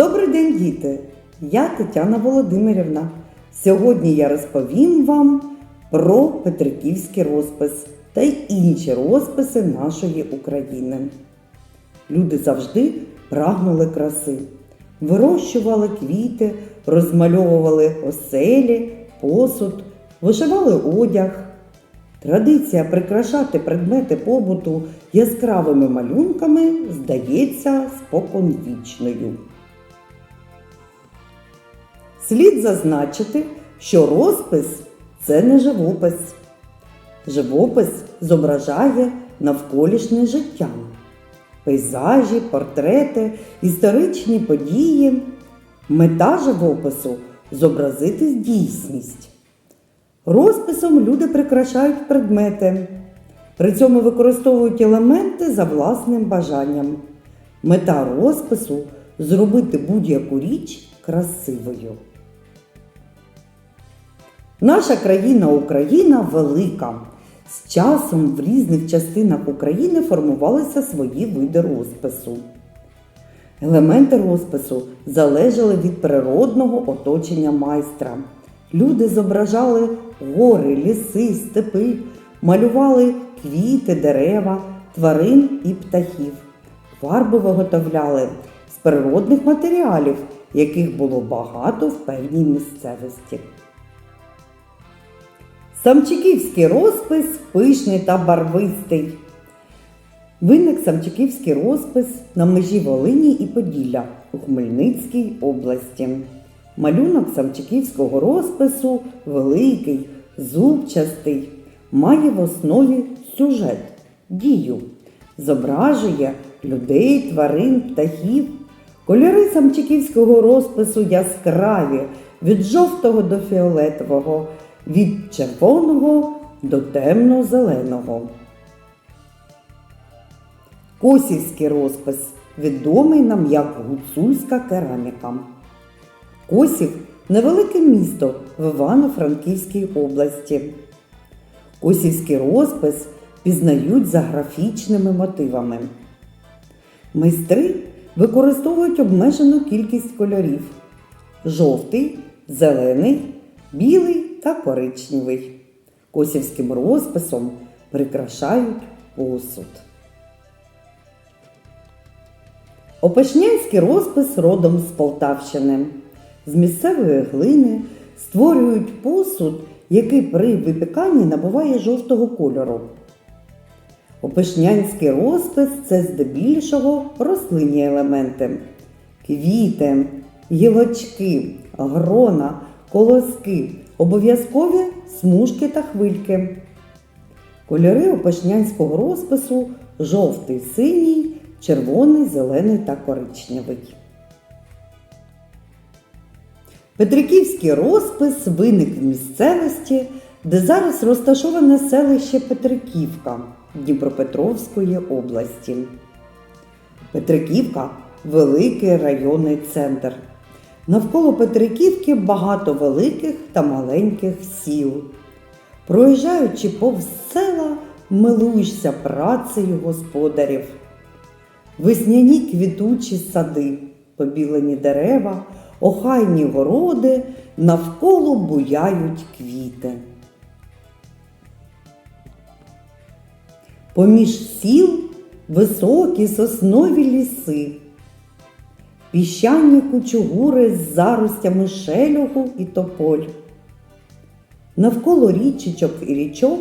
Добрий день, діти! Я Тетяна Володимирівна. Сьогодні я розповім вам про Петриківський розпис та й інші розписи нашої України. Люди завжди прагнули краси, вирощували квіти, розмальовували оселі, посуд, вишивали одяг. Традиція прикрашати предмети побуту яскравими малюнками здається споконвічною. Слід зазначити, що розпис це не живопис. Живопис зображає навколишнє життя, пейзажі, портрети, історичні події. Мета живопису зобразити дійсність. Розписом люди прикрашають предмети. При цьому використовують елементи за власним бажанням. Мета розпису зробити будь-яку річ красивою. Наша країна Україна велика. З часом в різних частинах України формувалися свої види розпису. Елементи розпису залежали від природного оточення майстра. Люди зображали гори, ліси, степи, малювали квіти, дерева, тварин і птахів. Фарби виготовляли з природних матеріалів, яких було багато в певній місцевості. Самчиківський розпис пишний та барвистий. Виник Самчиківський розпис на межі Волині і Поділля у Хмельницькій області. Малюнок Самчиківського розпису великий, зубчастий, має в основі сюжет, дію, зображує людей, тварин, птахів. Кольори Самчиківського розпису яскраві від жовтого до фіолетового, від червоного до темно-зеленого. Косівський розпис відомий нам як гуцульська кераміка. Косів невелике місто в Івано-Франківській області. Косівський розпис пізнають за графічними мотивами. Майстри використовують обмежену кількість кольорів: жовтий, зелений, білий та коричневий. Косівським розписом прикрашають посуд. Опешнянський розпис родом з Полтавщини. З місцевої глини створюють посуд, який при випіканні набуває жовтого кольору. Опешнянський розпис це здебільшого рослинні елементи. Квіти, гілочки, грона, колоски, обов'язкові смужки та хвильки. Кольори опешнянського розпису жовтий, синій, червоний, зелений та коричневий. Петриківський розпис виник в місцевості, де зараз розташоване селище Петриківка Дніпропетровської області. Петриківка великий районний центр. Навколо Петриківки багато великих та маленьких сіл. Проїжджаючи повз села, милуєшся працею господарів. Весняні квітучі сади, побілені дерева, охайні городи, навколо буяють квіти. Поміж сіл високі соснові ліси, піщані кучугури з заростями шелюгу і тополь. Навколо річечок і річок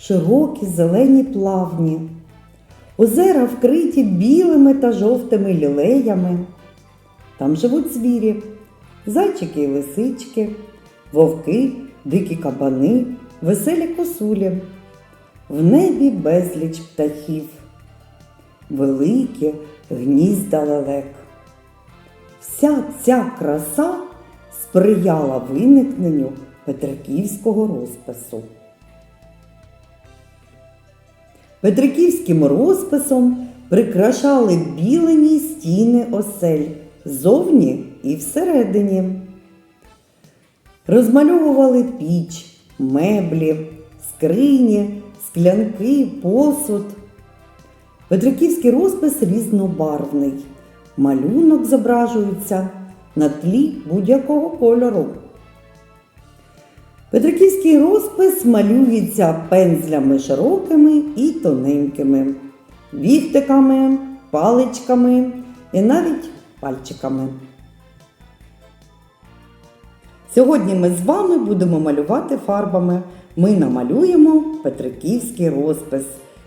широкі зелені плавні, озера вкриті білими та жовтими лілеями. Там живуть звірі, зайчики і лисички, вовки, дикі кабани, веселі косулі. В небі безліч птахів, великі гнізда лелек. Вся ця краса сприяла виникненню Петриківського розпису. Петриківським розписом прикрашали білені стіни осель зовні і всередині. Розмальовували піч, меблі, скрині, склянки, посуд. Петриківський розпис різнобарвний. Малюнок зображується на тлі будь-якого кольору. Петриківський розпис малюється пензлями широкими і тоненькими, віхтиками, паличками і навіть пальчиками. Сьогодні ми з вами будемо малювати фарбами. Ми намалюємо петриківський розпис.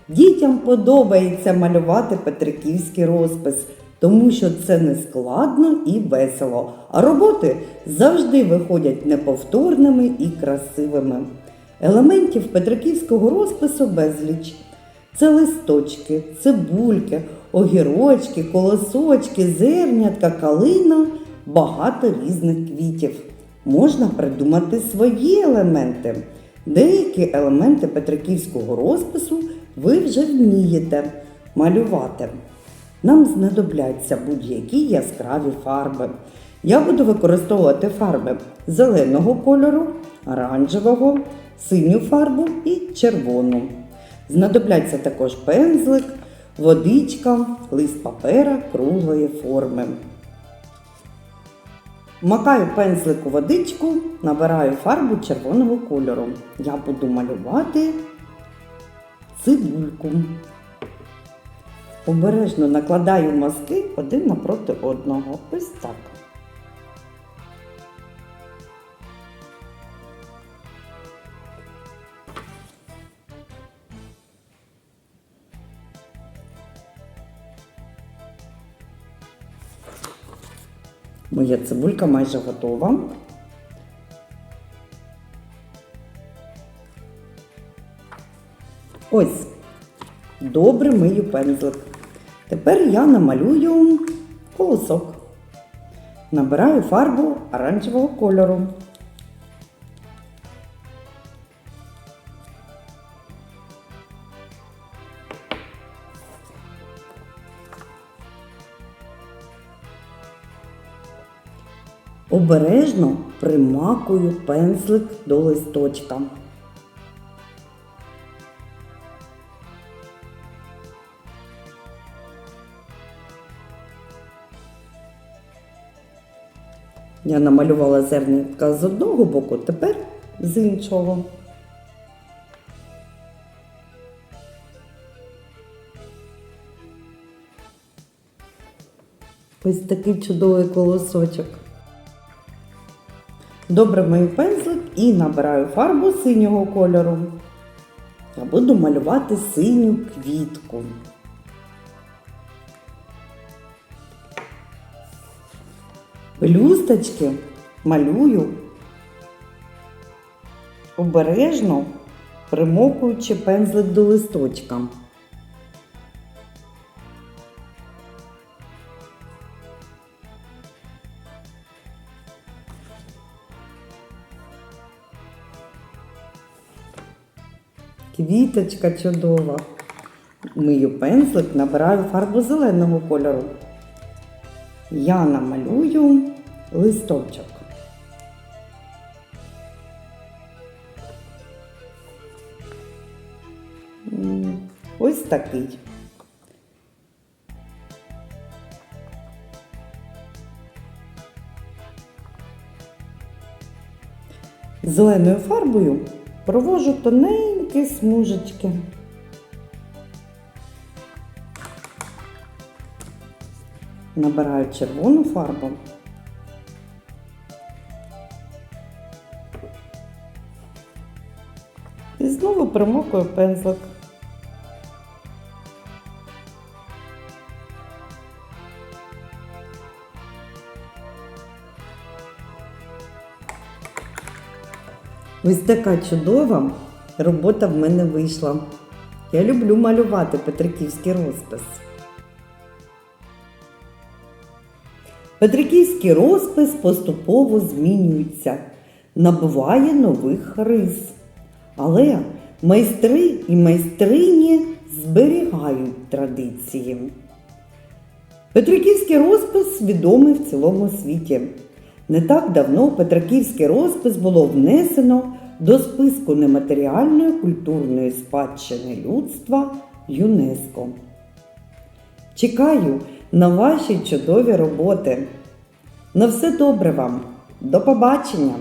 Дітям подобається малювати петриківський розпис, тому що це не складно і весело, а роботи завжди виходять неповторними і красивими. Елементів петриківського розпису безліч. Це листочки, цибульки, огірочки, колосочки, зернятка, калина, багато різних квітів. Можна придумати свої елементи. Деякі елементи петриківського розпису ви вже вмієте малювати. Нам знадобляться будь-які яскраві фарби. Я буду використовувати фарби зеленого кольору, оранжевого, синю фарбу і червону. Знадобляться також пензлик, водичка, лист папера круглої форми. Макаю пензлик у водичку, набираю фарбу червоного кольору. Я буду малювати цибульку. Обережно накладаю мазки один напроти одного. Ось так. Моя цибулька майже готова. Ось, добре мию пензлик. Тепер я намалюю колосок. Набираю фарбу оранжевого кольору. Обережно примакую пензлик до листочка. Я намалювала зернятка з одного боку, тепер з іншого. Ось такий чудовий колосочок. Добре мию пензлик і набираю фарбу синього кольору. Я буду малювати синю квітку. Пелюсточки малюю обережно примокуючи пензлик до листочка. Квіточка чудова. Мию пензлик, набираю фарбу зеленого кольору. Я намалюю листочок. Ось такий. Зеленою фарбою провожу тоненькі смужечки. Набираю червону фарбу. І пензлик. Ось така чудова робота в мене вийшла. Я люблю малювати петриківський розпис. Петриківський розпис поступово змінюється, набуває нових рис. Але майстри і майстрині зберігають традиції. Петриківський розпис відомий в цілому світі. Не так давно Петриківський розпис було внесено до списку нематеріальної культурної спадщини людства ЮНЕСКО. Чекаю на ваші чудові роботи. На все добре вам. До побачення!